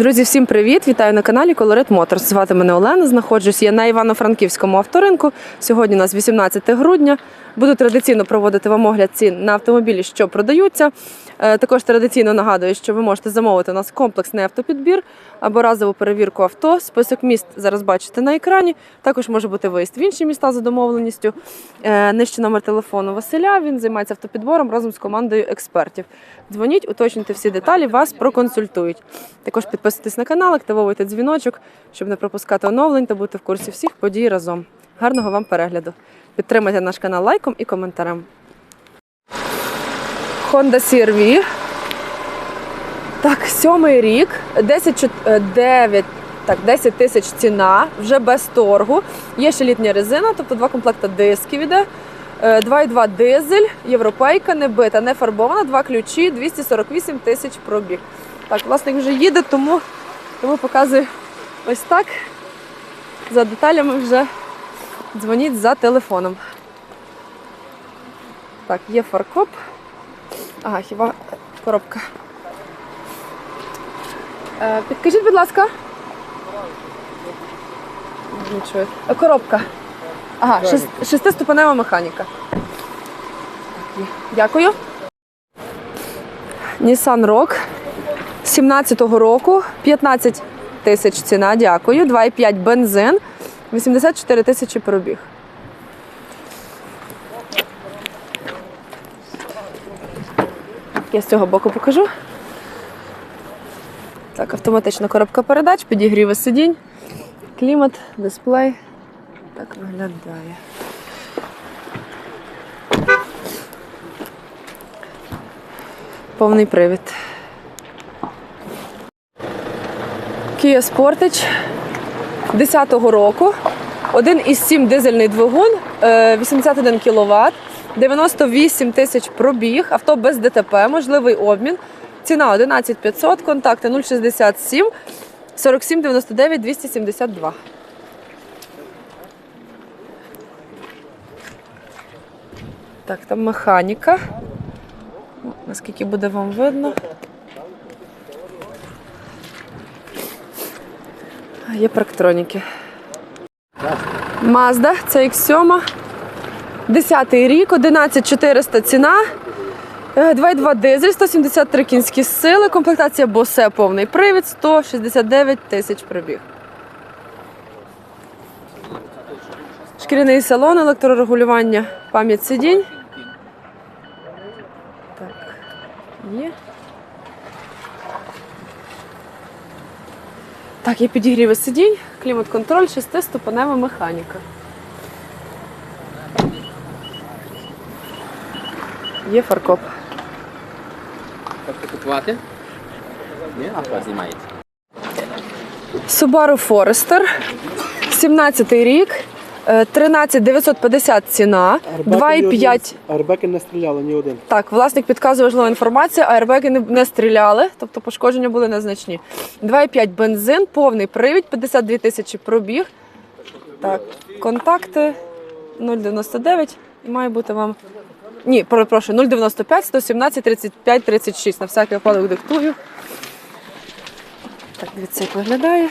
Друзі, всім привіт! Вітаю на каналі Колорит Моторс. Звати мене Олена. Знаходжусь я на Івано-Франківському авторинку. Сьогодні у нас 18 грудня. Буду традиційно проводити вам огляд цін на автомобілі, що продаються. Е, Також традиційно нагадую, що ви можете замовити у нас комплексний автопідбір або разову перевірку авто. Список міст зараз бачите на екрані. Також може бути виїзд в інші міста за домовленістю. Е, Нижче номер телефону Василя. Він займається автопідбором разом з командою експертів. Дзвоніть, уточнюйте всі деталі, вас проконсультують. Також підписуйтесь на канал, активовуйте дзвіночок, щоб не пропускати оновлень та бути в курсі всіх подій разом. Гарного вам перегляду! Підтримайте наш канал лайком і коментарем. Honda CR-V. Так, сьомий рік, 10, е, 9, так, 10 тисяч ціна, вже без торгу. Є ще літня резина, тобто два комплекти дисків іде. Е, 2,2 дизель, європейка, не бита, не фарбована, два ключі, 248 тисяч пробіг. Так, власник вже їде, тому, тому показую ось так. За деталями вже дзвоніть за телефоном. Так, є фаркоп. Ага, хіба коробка. Е, підкажіть, будь ласка. Не чую. Е, Коробка. Ага, шест, шестиступенева механіка. Так, є. Дякую. Nissan Rogue 17-го року, 15 тисяч ціна, дякую. 2,5 бензин, 84 тисячі пробіг. Я з цього боку покажу. Так, автоматична коробка передач, підігріви сидінь, клімат, дисплей. Так виглядає. Повний привід. Kia Sportage 10-го року. 1,7 дизельний двигун, е, 81 кВт, 98 тисяч пробіг, авто без ДТП, можливий обмін. Ціна 11 500, контакти 067 47 99 272. Так, там механіка. Наскільки буде вам видно. Є парктроніки. Mazda CX-7. 10 рік, 11400 ціна. Е, 2,2 дизель, 173 кінські сили, комплектація Bose повний привід, 169 тисяч пробіг. Шкіряний салон, електрорегулювання, пам'ять сидінь. Так, є. Так, є підігріви сидінь, клімат-контроль, шестиступенева механіка. Є фаркоп. Купувати? Ні, а знімається. Subaru Forester, 17 рік, 13 950 ціна, 2,5. Арбеки не стріляли ні один. Так, власник підказує важливу інформацію, аербеги не, не стріляли, тобто пошкодження були незначні. 2,5 бензин, повний привід, 52 тисячі пробіг. Так, контакти 099. І має бути вам. Ні, перепрошую, 095 117 35 36. На всякий випадок диктую. Так, дивіться, як виглядає.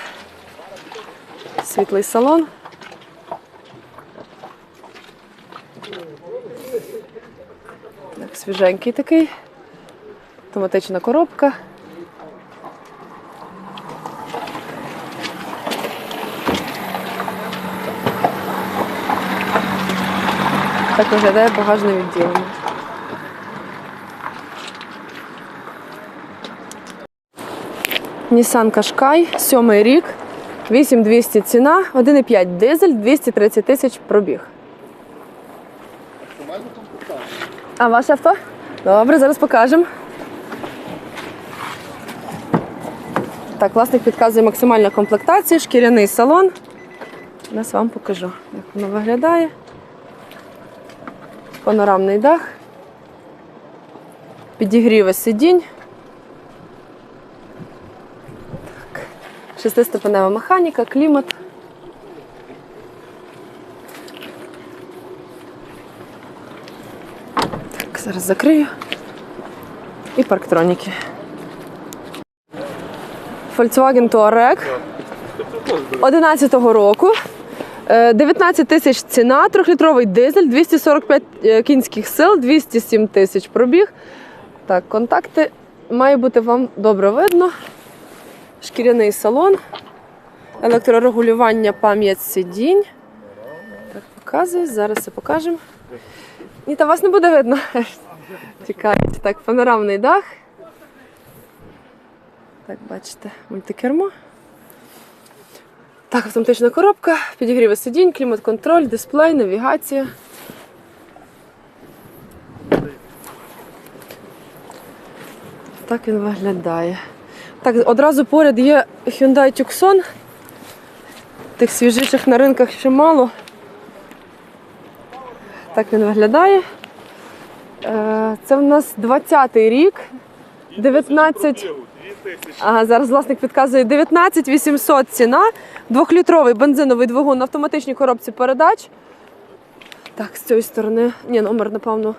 Світлий салон. Так, свіженький такий. Автоматична коробка. Так виглядає багажне відділення. Nissan Qashqai, сьомий рік, 8200 ціна, 1,5 дизель, 230 тисяч пробіг. А ваше авто? Добре, зараз покажемо. Так, власник підказує максимальна комплектація, шкіряний салон. Зараз вам покажу, як воно виглядає. Панорамний дах. Підігріви сидінь. Так. Шестиступенева механіка, клімат. Зараз закрию. І парктроніки. Volkswagen Touareg 11-го року. Е, 19 тисяч ціна, 3-літровий дизель, 245 е, кінських сил, 207 тисяч пробіг. Так, контакти має бути вам добре видно. Шкіряний салон, електрорегулювання, пам'ять сидінь. Так, показую, зараз все покажемо. Ні, та вас не буде видно. Тікають. Так, панорамний дах. Так, бачите, мультикермо. Так, автоматична коробка, підігріви сидінь, клімат-контроль, дисплей, навігація. Так він виглядає. Так, одразу поряд є Hyundai Tucson. Тих свіжичих на ринках ще мало. Так він виглядає. Е, Це в нас 20-й рік. 19. Ага, зараз власник підказує 19 800 ціна. Двохлітровий бензиновий двигун на автоматичній коробці передач. Так, з цієї сторони. Ні, номер, напевно,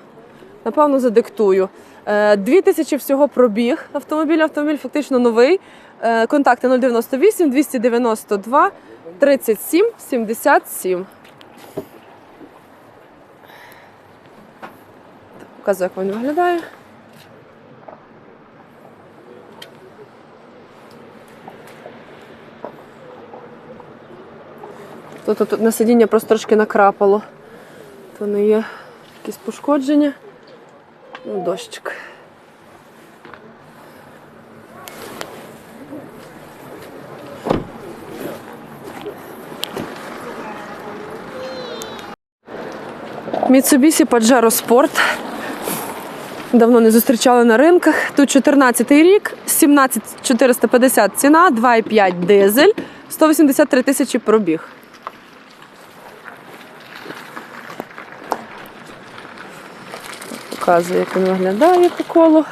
напевно, задиктую. Е, 2000 всього пробіг. Автомобіль, автомобіль фактично новий. Е, Контакти 098 292 37 77. Показую, як він виглядає. Тут, тут, на сидіння просто трошки накрапало. То не є якісь пошкодження. Ну, дощик. Mitsubishi Pajero Sport. Давно не зустрічали на ринках. Тут 14 рік, 17450 ціна, 2,5 дизель, 183 тисячі пробіг. Показую, як він виглядає по колу.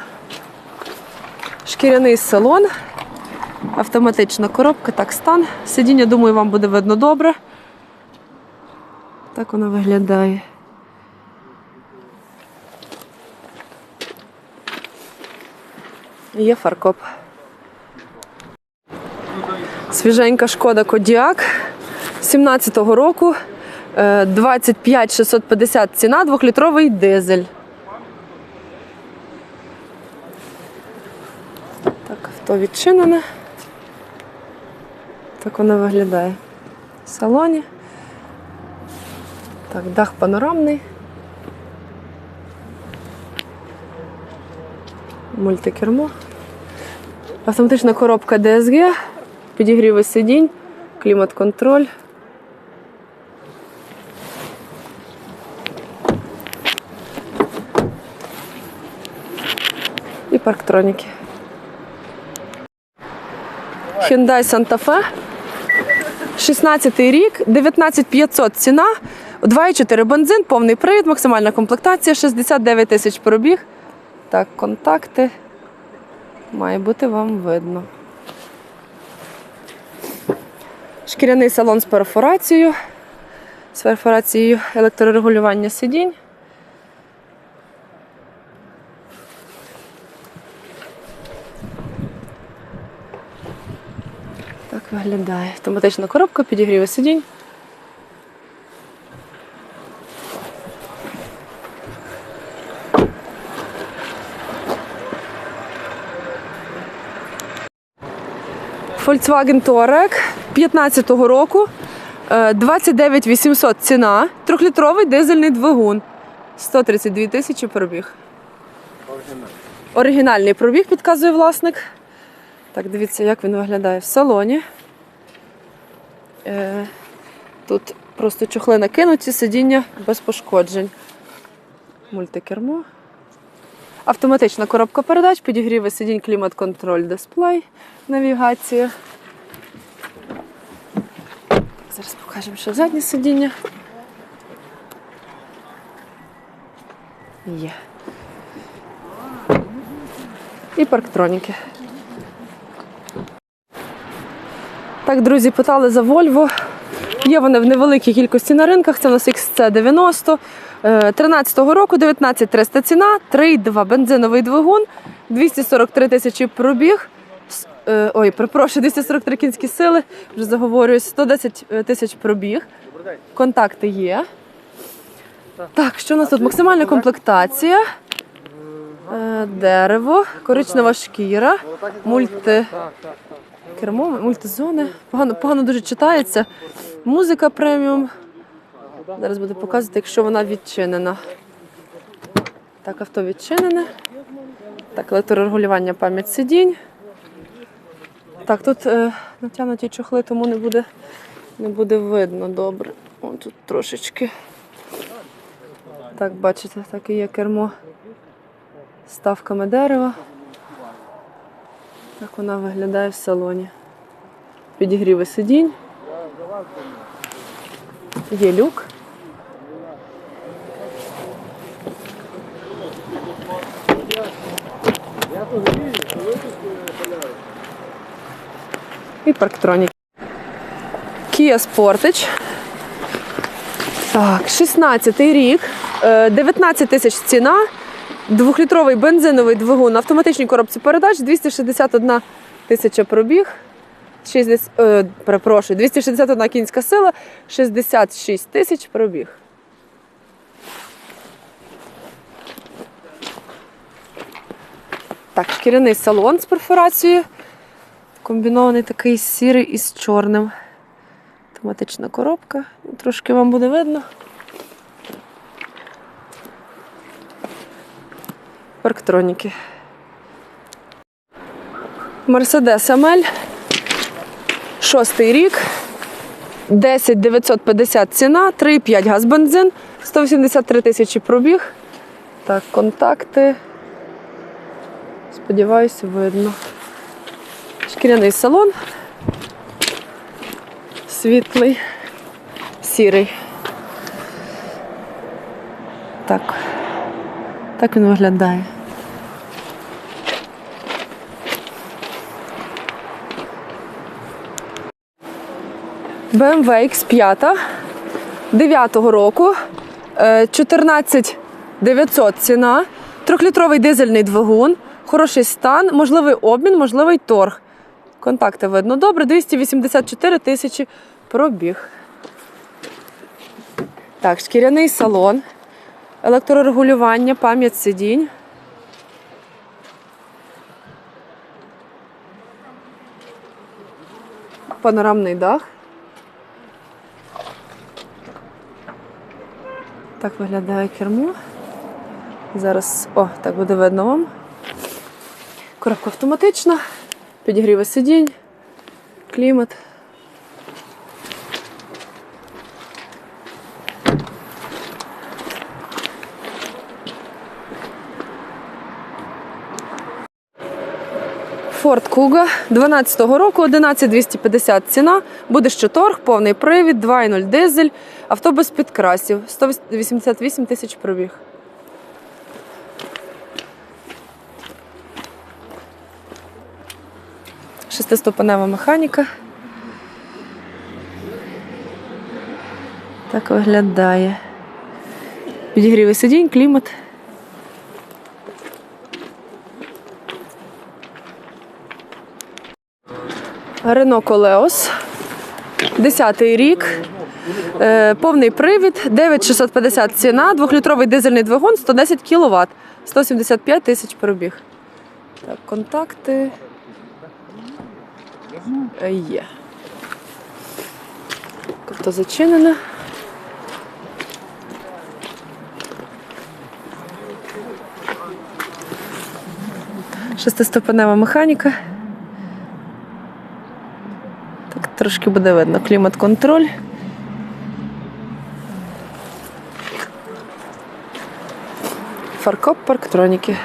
Шкіряний салон, автоматична коробка, так стан. Сидіння, думаю, вам буде видно добре. Так воно виглядає. Є фаркоп. Свіженька шкода Кодіак 17-го року. е, 25 650 ціна, двохлітровий дизель. Так, авто відчинене. Так воно виглядає в салоні. Так, дах панорамний. Мультикермо. Автоматична коробка DSG, підігріви сидінь, клімат-контроль. І парктроніки. Hyundai Santa Fe. 16 рік, 19500 ціна, 2,4 бензин, повний привід, максимальна комплектація, 69 тисяч пробіг. Так, контакти. Має бути вам видно. Шкіряний салон з перфорацією. З перфорацією електрорегулювання сидінь. Так виглядає. Автоматична коробка, підігріви сидінь. Volkswagen Touareg 15-го року. е, 29 800 ціна. Трьохлітровий дизельний двигун. 132 тисячі пробіг. Оригінальний пробіг, підказує власник. Так, дивіться, як він виглядає в салоні. Е, Тут просто чохли накинуті, сидіння без пошкоджень. Мультикермо. Автоматична коробка передач, підігріви сидінь, клімат-контроль, дисплей, навігація. Зараз покажемо, що заднє сидіння. Є. І парктроніки. Так, друзі, питали за Volvo. Є вони в невеликій кількості на ринках. Це у нас XC90. е, 13-го року 19300 ціна, 3,2 бензиновий двигун, 243 тисячі пробіг, е, ой, перепрошую, 243 кінські сили, вже заговорююсь, 110 тисяч пробіг. Контакти є. Так, що у нас тут? Максимальна комплектація. Е, Дерево, коричнева шкіра, мульти. Кермо, мультизони. Погано, погано дуже читається. Музика преміум. Зараз буду показувати, якщо вона відчинена. Так, авто відчинене. Так, електрорегулювання пам'ять сидінь. Так, тут е, натягнуті чохли, тому не буде, не буде видно добре. О, тут трошечки. Так, бачите, так і є кермо з ставками дерева. Так вона виглядає в салоні. Підігріви сидінь. Є люк. І парктронік. Kia Sportage. Так, 16-й рік, е, 19 тисяч ціна, двохлітровий бензиновий двигун на автоматичній коробці передач, 261 тисяча пробіг, 60, е, перепрошую, 261 кінська сила, 66 тисяч пробіг. Так, шкіряний салон з перфорацією. Комбінований такий сірий із чорним. Автоматична коробка. Трошки вам буде видно. Парктроніки. Мерседес Амель. Шостий рік. 10 950 ціна, 3,5 газ бензин, 183 тисячі пробіг. Так, контакти. Сподіваюся, видно. Шкіряний салон. Світлий, сірий. Так. Так він виглядає. BMW X5 9-го року. е, 14 900 ціна. Трьохлітровий дизельний двигун. Хороший стан, можливий обмін, можливий торг. Контакти видно добре, 284 тисячі пробіг. Так, шкіряний салон, електрорегулювання, пам'ять сидінь. Панорамний дах. Так виглядає кермо. Зараз, о, так буде видно вам. Коробка автоматична, підігріви сидінь, клімат. Форд Куга 12-го року, 11250 ціна. Буде ще торг, повний привід, 2.0 дизель, авто без підкрасів, 188 тисяч пробіг. Шестиступенева механіка. Так виглядає. Підігрівий сидінь, клімат. Рено Колеос. 10-й рік. Е, повний привід, 9650 ціна, двохлітровий дизельний двигун, 110 кВт, 175 тисяч пробіг. Так, контакти. Е, Є. Тобто зачинена. Шестиступенева механіка. Так трошки буде видно. Клімат-контроль. Фаркоп парктроніки.